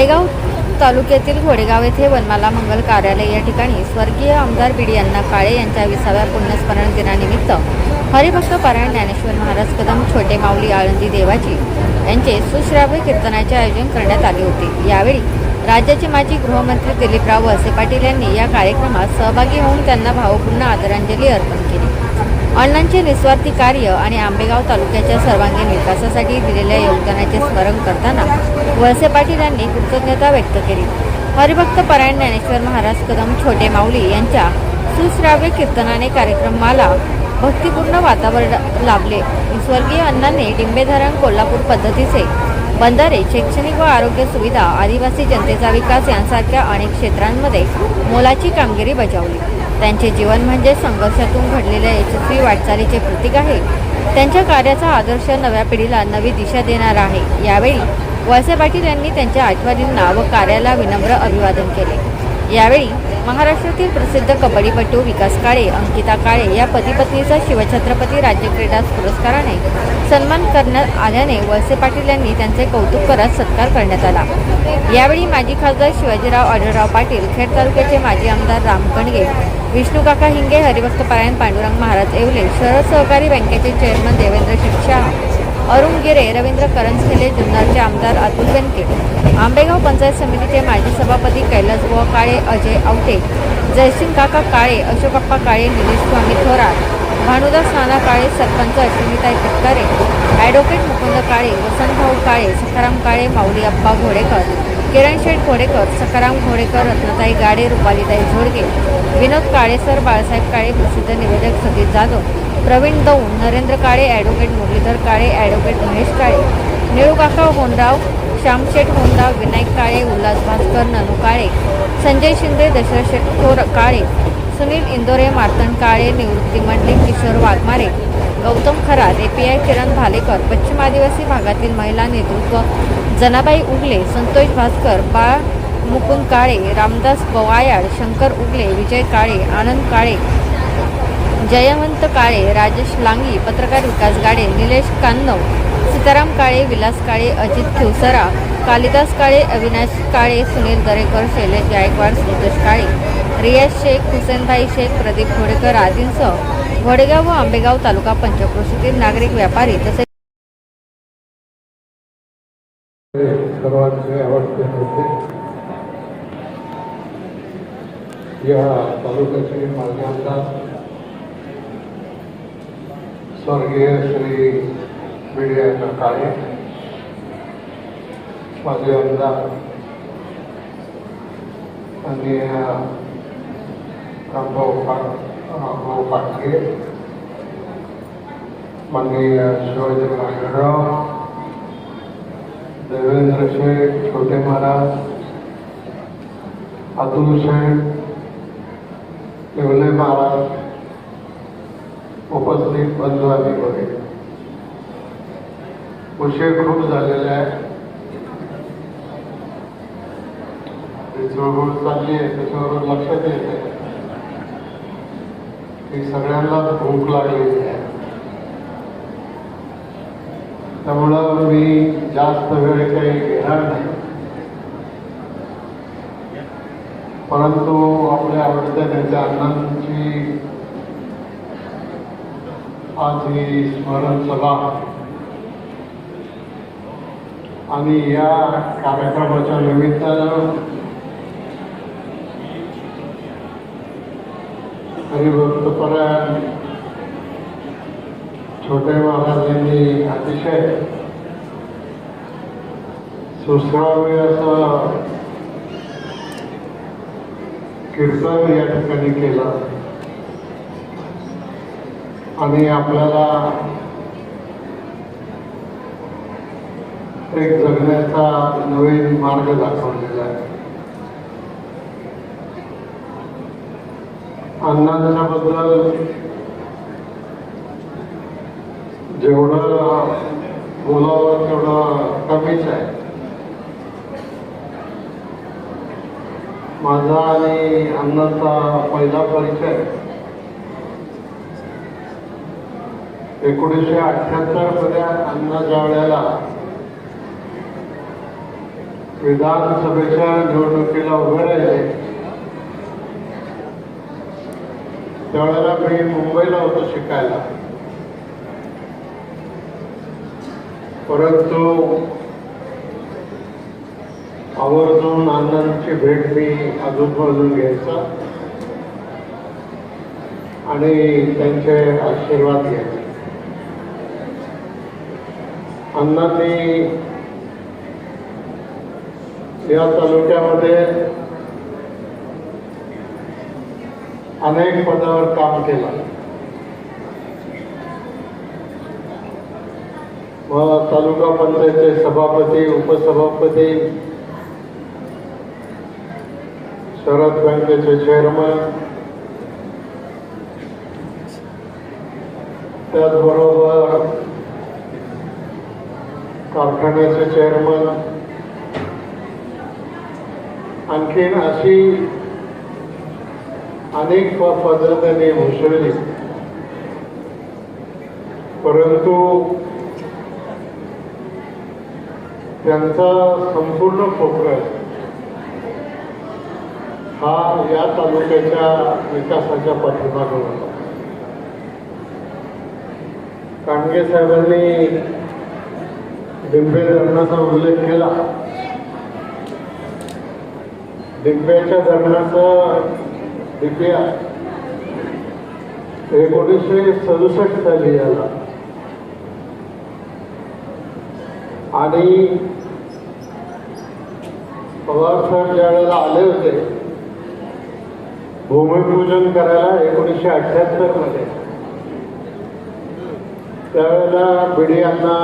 आंबेगाव तालुक्यातील घोडेगाव येथे वनमाला मंगल कार्यालय या ठिकाणी स्वर्गीय आमदार बी डी अण्णा काळे यांच्या विसाव्या पुण्यस्मरण दिनानिमित्त हरिभक्त पारायण ज्ञानेश्वर महाराज कदम छोटे माऊली आळंदी देवाची यांचे सुश्राव्य कीर्तनाचे आयोजन करण्यात आले होते. यावेळी राज्याचे माजी गृहमंत्री दिलीपराव वळसे पाटील यांनी या कार्यक्रमात सहभागी होऊन त्यांना भावपूर्ण आदरांजली अर्पण केली. अण्णांचे निस्वार्थी कार्य आणि आंबेगाव तालुक्याच्या सर्वांगीण विकासासाठी दिलेल्या योगदानाचे स्मरण करताना वळसे पाटील यांनी कृतज्ञता व्यक्त केली. हरिभक्त परायण ज्ञानेश्वर महाराज कदम छोटे माऊली यांच्या सुश्राव्य कीर्तनाने कार्यक्रमाला भक्तिपूर्ण वातावरण लाभले. स्वर्गीय अण्णांनी डिंबेधरण कोल्हापूर पद्धतीचे बंधारे शैक्षणिक व आरोग्य सुविधा आदिवासी जनतेचा विकास यांसारख्या अनेक क्षेत्रांमध्ये मोलाची कामगिरी बजावली. त्यांचे जीवन म्हणजे संघर्षातून घडलेल्या यशस्वी वाटचालीचे प्रतीक आहे. त्यांच्या कार्याचा आदर्श नव्या पिढीला नवी दिशा देणार आहे. यावेळी वळसे पाटील यांनी त्यांच्या आठवणींना व कार्याला विनम्र अभिवादन केले. यावेळी महाराष्ट्रातील प्रसिद्ध कबड्डीपटू विकास काळे अंकिता काळे या पतीपत्नीचा शिवछत्रपती राज्य क्रीडा पुरस्काराने सन्मान करण्यात आल्याने वळसे पाटील यांनी त्यांचे कौतुक करत सत्कार करण्यात आला. यावेळी माजी खासदार शिवाजीराव आढळराव पाटील खेड तालुक्याचे माजी आमदार राम कणगे विष्णू काका हिंगे हरिभक्त पारायण पांडुरंग महाराज येवले शहर सहकारी बँकेचे चेअरमन देवेंद्र शिक्षा अरुण गिरे रवींद्र करंजखेले जुन्नरचे आमदार अतुल बेनके आंबेगाव पंचायत समितीचे माजी सभापती कैलास बुवा काळे अजय आवटे जयसिंग काका काळे अशोकप्पा काळे निलेश स्वामी थोरात भानुदास नाना काळे सरपंच अश्विनीताई तटकरे ॲडव्होकेट मुकुंद काळे वसंतभाऊ काळे सखाराम काळे माऊली अप्पा घोडेकर. किरण शेठ घोडेकर सखाराम घोडेकर रत्नताई गाडे रुपालीताई झोडगे विनोद काळेसर बाळासाहेब काळे प्रसिद्ध निवेदक सतीश जाधव प्रवीण दौंड नरेंद्र काळे ॲडव्होकेट मुरलीधर काळे ॲडव्होकेट महेश काळे निळूकाका होनराव श्यामशेठ होनराव विनायक काळे उल्हास भास्कर ननू काळे संजय शिंदे दशरथ शेठ थोर काळे सुनील इंदोरे मार्तन काळे निवृत्ती मंडलिक किशोर वाघमारे गौतम खरात एपीआय किरण भालेकर पश्चिम आदिवासी भागातील महिला नेतृत्व जनाबाई उगले संतोष भास्कर बाळ मुकुंद काळे रामदास बवायाड शंकर उगले विजय काळे आनंद काळे जयवंत काळे राजेश लांगी पत्रकार विकास गाडे निलेश कान्नव सीताराम काळे विलास काळे अजित खिवसरा कालिदास काळे अविनाश काळे सुनील दरेकर शैलेश गायकवाड संतोष काळे रियाज शेख हुसेनभाई शेख प्रदीप घोडेकर आदींसह घोडेगाव व आंबेगाव तालुका पंचक्रोशीतील नागरिक व्यापारी तसेच सर्वांचे आवडते होते या तालुक्याचे माजी आमदार स्वर्गीय श्री मीडिया काळे माजी आमदार आणि रामभाऊ पाट रामभाऊ पाटके माननीय शिवाजी महाराजराव देवेंद्र शेठ छोटे महाराज अतुल शेठ येवले महाराज उपस्थित बंधू आणि वगैरे उशीर खूप झालेला आहे ती चळवळ चालली आहे त्याच्यावर लक्षात येते की सगळ्यांना भूक लागलेली आहे. त्यामुळं मी जास्त वेळ काही घेणार नाही. परंतु आपल्या आवडत्या नेत्या अण्णांची आज ही स्मरण सभा आणि या कार्यक्रमाच्या निमित्तानं हरिभक्तपरायण छोटे महाराजांनी अतिशय सुश्राव्य असं कीर्तन या ठिकाणी केलं. आणि आपल्याला एक जगण्याचा नवीन मार्ग दाखवलेला आहे. अण्णांच्याबद्दल जेवढं बोलावं तेवढं कमीच आहे. माझा आणि अन्नाचा पहिला परिचय एकोणीसशे अठ्ठ्याहत्तरमध्ये अण्णा ज्या वेळेला विधानसभेच्या निवडणुकीला उभे राहिले त्यावेळेला मी मुंबईला होतो शिकायला. परंतु आवर्जून अण्णांची भेट मी अजून घ्यायचा आणि त्यांचे आशीर्वाद घ्यायचे. अण्णांनी या तालुक्यामध्ये अनेक पदावर काम केलं. व तालुका पंचायतचे सभापती उपसभापती शरद बँकेचे चेअरमन त्याचबरोबर कारखान्याचे चेअरमन आणखीन अशी अनेक प- पदं त्यांनी परंतु त्यांचा संपूर्ण फोकस हा या तालुक्याच्या विकासाच्या पाठीमागे होता. कांडगे साहेबांनी डिंबे धरणाचा उल्लेख केला. डिंब्याच्या धरणाचं डीपीआर एकोणीसशे सदुसष्ट साली झाला आणि पवार साहेब ज्या वेळेला आले होते भूमिपूजन करायला एकोणीसशे अठ्ठ्याहत्तरमध्ये. त्यावेळेला बिडी यांना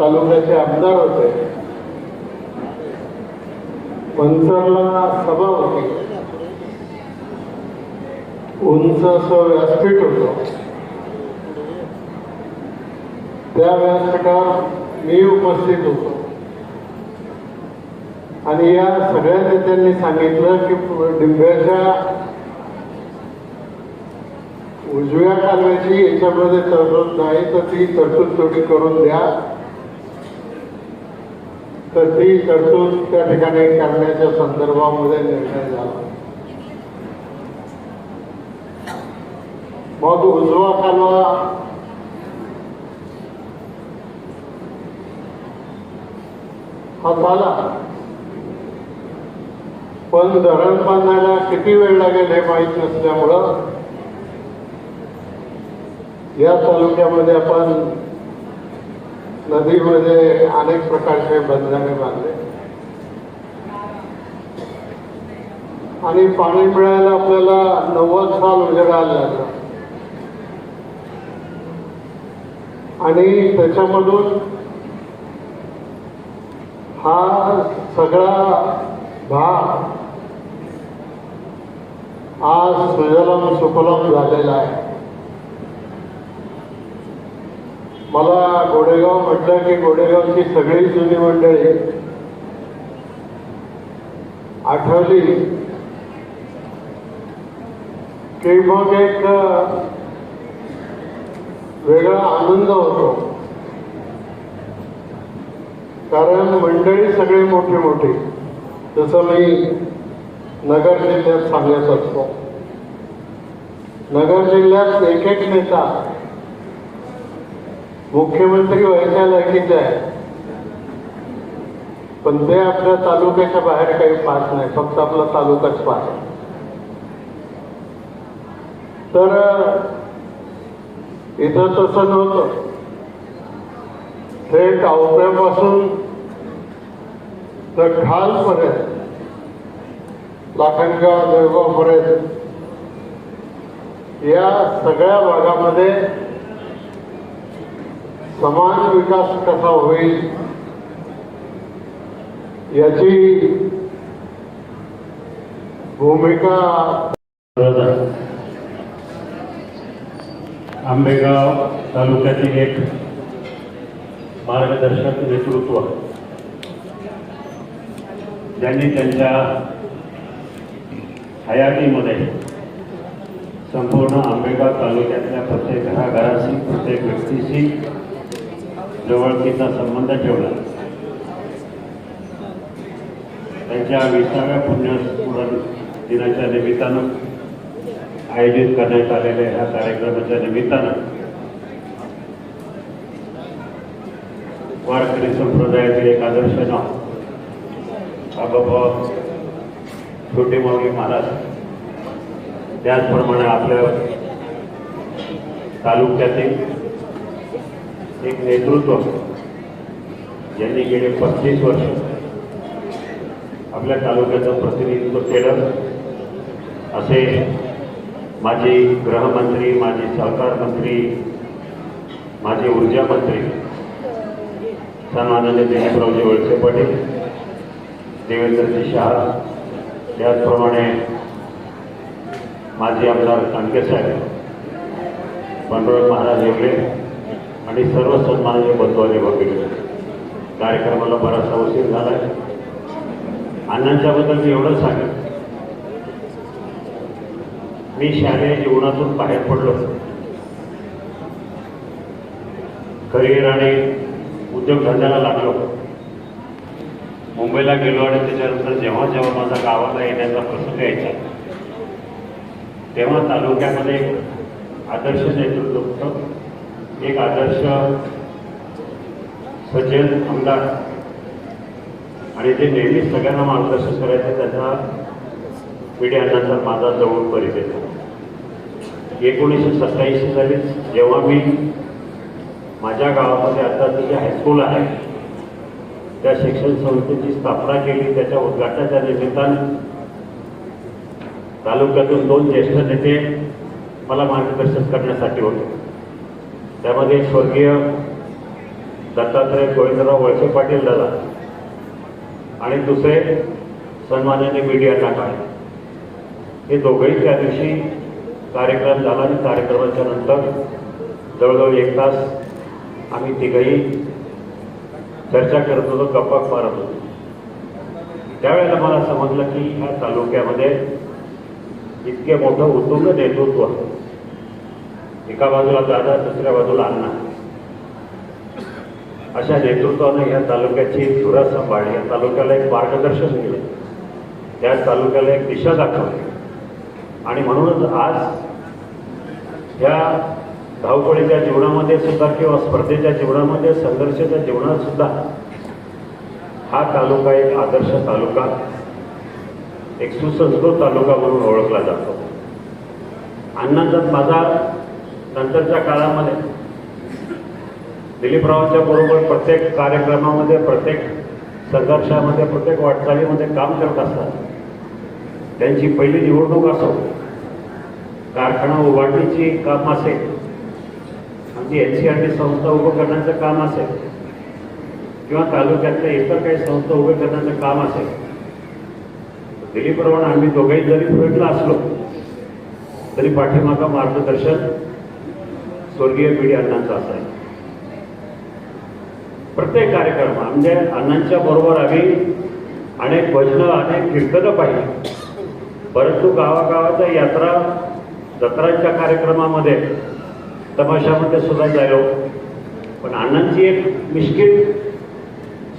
तालुक्याचे आमदार होते. पंचरला सभा होती. उंच असं व्यासपीठ होत. त्या व्यासपीठावर मी उपस्थित होतो. आणि या सगळ्या नेत्यांनी सांगितलं की डिंब्याच्या उजव्या कालव्याची याच्यामध्ये तरतूद नाही तर ती तरतूद थोडी करून द्या. तर ती तरतूद त्या ठिकाणी करण्याच्या संदर्भामध्ये निर्णय झाला. मग उजवा कालवा हा झाला पण धरण बांधायला किती वेळ लागेल हे माहीत नसल्यामुळं या तालुक्यामध्ये आपण नदीमध्ये अनेक प्रकारचे बंधने बांधले आणि पाणी मिळायला आपल्याला नव्वद साल उजेडायला लागलं आणि त्याच्यामधून हा सगळा भाग आज सुजलम सुफलम झालेला आहे. मला गोडेगाव म्हटलं की गोडेगावची सगळी जुनी मंडळी आठवली की मग एक वेगळा आनंद होतो. कारण मंडळी सगळे मोठी मोठी. जसं मी नगर जिल्ह्यात सांगत असतो. नगर जिल्ह्यात एक एक नेता मुख्यमंत्री व्हायच्या लायकीचे आहे पण ते आपल्या तालुक्याच्या बाहेर काही पाहत नाही. फक्त आपला तालुकाच पाहत. तर इथं तसं नव्हतं. थेट आवऱ्यापासून तर खालपर्यंत लाखनगाव देवगावपर्यंत या सगळ्या भागामध्ये समान विकास कसा होईल याची भूमिका आंबेगाव तालुक्यातील एक मार्गदर्शक नेतृत्व ज्यांनी त्यांच्या हयातीमध्ये संपूर्ण आंबेगाव तालुक्यातल्या प्रत्येक घराघराशी प्रत्येक व्यक्तीशी जवळकीचा संबंध ठेवला. त्यांच्या विसाव्या पुण्य दिनाच्या निमित्तानं आयोजित करण्यात आलेल्या ह्या कार्यक्रमाच्या निमित्तानं. वारकरी संप्रदायातील एक आदर्श नाव बाबा छोटे माऊली महाराज त्याचप्रमाणे आपल्या तालुक्यातील एक नेतृत्व ज्यांनी गेले पस्तीस वर्ष आपल्या तालुक्याचं प्रतिनिधित्व केलं असे माजी गृहमंत्री माजी सहकार मंत्री माजी ऊर्जा मंत्री सन्माननीय दिलीपरावजी वळसे पाटील देवेंद्रजी शाह त्याचप्रमाणे माजी आमदार कानके साहेब महाराज येवले आणि सर्व सन्माननीय बंधुवाले वगैरे कार्यक्रमाला बराचसा उशीर झाला आहे अण्णांच्याबद्दल मी एवढंच सांगेन. मी शालेय जीवनातून बाहेर पडलो. करिअर आणि उद्योगधंद्याला लागलो. मुंबईला गेलो आणि त्याच्यानंतर जेव्हा जेव्हा माझा गावाला येण्याचा प्रसंग यायचा तेव्हा तालुक्यामध्ये एक आदर्श नेतृत्व होतं. एक आदर्श सज्जन आमदार. आणि जे नेहमी सगळ्यांना मार्गदर्शन करायचं त्याचा पिढी अण्णांचा माझा जवळ परिचय झाला. एकोणीसशे सत्याऐंशी साली जेव्हा मी माझ्या गावामध्ये आता जी हायस्कूल आहे त्या शिक्षण संस्थेची स्थापना केली. त्याच्या उद्घाटनाच्या निमित्तानं तालुक्यातून दोन ज्येष्ठ नेते मला मार्गदर्शन करण्यासाठी होते. त्यामध्ये स्वर्गीय दत्तात्रय गोविंदराव वळसे पाटील दादा आणि दुसरे सन्मानाने मीडिया टाका हे दोघंही त्या दिवशी कार्यक्रम झाला आणि कार्यक्रमाच्या नंतर जवळजवळ एक तास आम्ही तिघही चर्चा करत होतो गप्पा मारत होतो. त्यावेळेला मला समजलं की ह्या तालुक्यामध्ये इतके मोठं उत्तुंग नेतृत्व एका बाजूला दादा दुसऱ्या बाजूला अण्णा. अशा नेतृत्वानं या तालुक्याची धुरा सांभाळली या तालुक्याला एक मार्गदर्शन केलं त्या तालुक्याला एक दिशा दाखवली. आणि म्हणूनच आज या धावपळीच्या जीवनामध्ये सुद्धा किंवा स्पर्धेच्या जीवनामध्ये संघर्षाच्या जीवनात सुद्धा हा तालुका एक आदर्श तालुका एक सुसंस्कृत तालुका म्हणून ओळखला जातो. अण्णांचा माझा नंतरच्या काळामध्ये दिलीपरावांच्या बरोबर प्रत्येक कार्यक्रमामध्ये प्रत्येक संघर्षामध्ये प्रत्येक वाटचालीमध्ये काम करत असतात. त्यांची पहिली निवडणूक असो कारखाना उभारणीची काम असेल. आमची एन सी आर टी संस्था उभं करण्याचं काम असेल. किंवा तालुक्यातल्या इतर काही संस्था उभे करण्याचं काम असेल. दिलीप्रमाणे आम्ही दोघेही जरी भेटला असलो तरी पाठीमागं मार्गदर्शन स्वर्गीय पिढी अण्णांचं असायचं. प्रत्येक कार्यक्रम म्हणजे अण्णांच्या बरोबर आम्ही अनेक भजनं अनेक कीर्तनं पाहिली. परंतु गावागावाच्या यात्रा जत्रांच्या कार्यक्रमामध्ये तमाशामध्ये सुद्धा जायलो हो. पण अण्णांची एक मिश्किल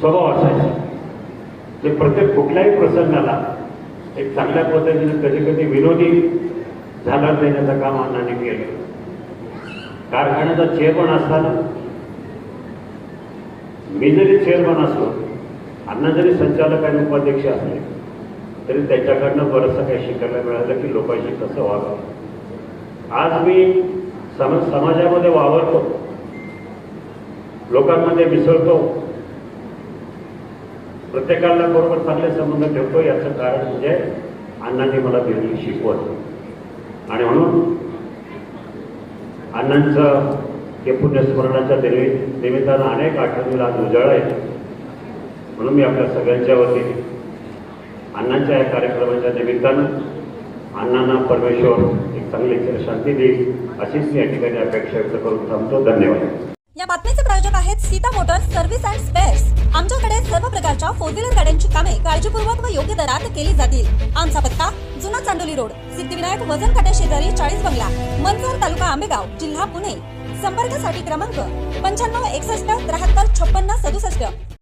स्वभाव असायचा. ते प्रत्येक कुठल्याही प्रसंगाला एक चांगल्या पद्धतीने कधी कधी विनोदी झाला देण्याचं काम अण्णांनी केलं. कारखान्याचा चेअरमन असताना मी जरी चेअरमन असलो अण्णा जरी संचालक आणि उपाध्यक्ष असले तरी त्याच्याकडनं बरंचसं काही शिकायला मिळालं की लोकांशी कसं वागावं आज मी सम समाजामध्ये वावरतो. लोकांमध्ये मिसळतो. प्रत्येकाला बरोबर चांगले संबंध ठेवतो याचं कारण म्हणजे अण्णांनी मला दिली शिकवत आणि म्हणून अण्णांचं हे पुण्यस्मरणाच्या देवी निमित्तानं अनेक आठवणीला आज उजाळा आहे. म्हणून मी आपल्या सगळ्यांच्या वतीने अण्णांच्या या कार्यक्रमाच्या निमित्तानं अण्णांना परमेश्वर एक चांगली शांती देईल अशीच या ठिकाणी अपेक्षा व्यक्त करून थांबतो. धन्यवाद. या बातमीचे प्रायोजक आहेत Sita motors service and spares. आमच्याकडे सर्व प्रकारच्या फोर व्हीलर गाड्यांची कामे काळजीपूर्वक व योग्य दरात केली जातील. आमचा पत्ता जुना चांडोली रोड सिद्धिविनायक वजन काट्या शेजारी चाळीस बंगला मनसर तालुका आंबेगाव जिल्हा पुणे. संपर्कासाठी क्रमांक पंच्याण्णव एकसष्ट त्र्याहत्तर छप्पन्न सदुसष्ट.